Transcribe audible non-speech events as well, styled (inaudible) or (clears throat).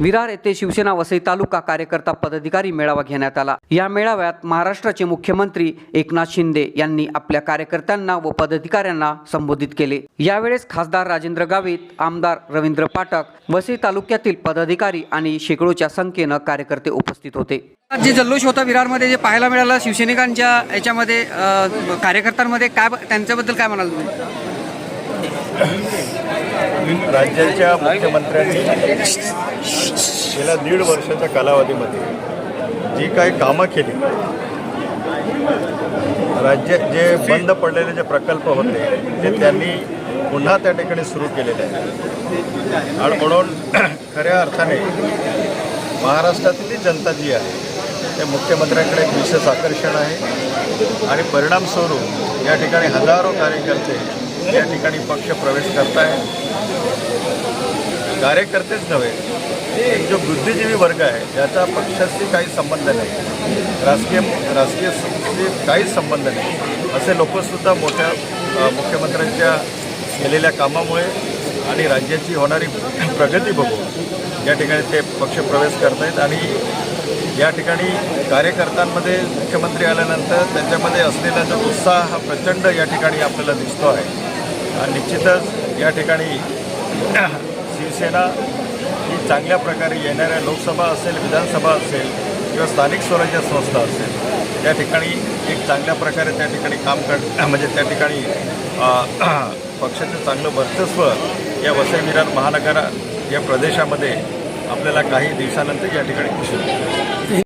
विरार येथे शिवसेना वसई तालुका कार्यकर्ता पदाधिकारी मेळावा घेण्यात आला. या मेळाव्यात महाराष्ट्राचे मुख्यमंत्री एकनाथ शिंदे यांनी आपल्या कार्यकर्त्यांना व पदाधिकाऱ्यांना संबोधित केले. यावेळेस खासदार राजेंद्र गावित आमदार रवींद्र पाठक वसई तालुक्यातील पदाधिकारी आणि शेकडोच्या संख्येनं कार्यकर्ते उपस्थित होते. जे जल्लोष होता विरारमध्ये जे पाहायला मिळालं शिवसैनिकांच्या याच्यामध्ये कार्यकर्त्यांमध्ये काय त्यांच्याबद्दल काय म्हणाल तुम्ही? राज्याच्या मुख्यमंत्र्यांनी गेल्या दीड वर्षाच्या कालावधीमध्ये जी काही कामं केली राज्य जे बंद पडलेले जे प्रकल्प होते ते त्यांनी पुन्हा त्या ठिकाणी सुरू केलेले आहे आणि म्हणून खऱ्या अर्थाने महाराष्ट्रातील जनता जी आहे ते मुख्यमंत्र्यांकडे एक विशेष आकर्षण आहे आणि परिणामस्वरूप या ठिकाणी हजारो कार्यकर्ते या ठिकाणी पक्ष प्रवेश करत आहेत कार्यकर्तेच नव्हे जो बुद्धिजीवी वर्ग आहे ज्याचा पक्षाशी काही संबंध नाही. राजकीय राजकीय काहीच संबंध नाही. असे लोकसुद्धा मोठ्या मुख्यमंत्र्यांच्या केलेल्या कामामुळे आणि राज्याची होणारी प्रगती बघून या ठिकाणी ते पक्ष प्रवेश करत आहेत आणि या ठिकाणी कार्यकर्त्यांमध्ये मुख्यमंत्री आल्यानंतर त्यांच्यामध्ये असलेला जो उत्साह हा प्रचंड या ठिकाणी आपल्याला दिसतो आहे. आणि निश्चितच या ठिकाणी शिवसेना चांगल्या प्रकारे येणाऱ्या लोकसभा असेल विधानसभा असेल किंवा स्थानिक स्वराज्य संस्था असेल त्या ठिकाणी एक चांगल्या प्रकारे त्या ठिकाणी काम कर (clears throat) म्हणजे त्या ठिकाणी (clears throat) पक्षाचं चांगलं वर्चस्व या वसई विरार महानगर या प्रदेशामध्ये आपल्याला काही दिवसानंतर या ठिकाणी दिसून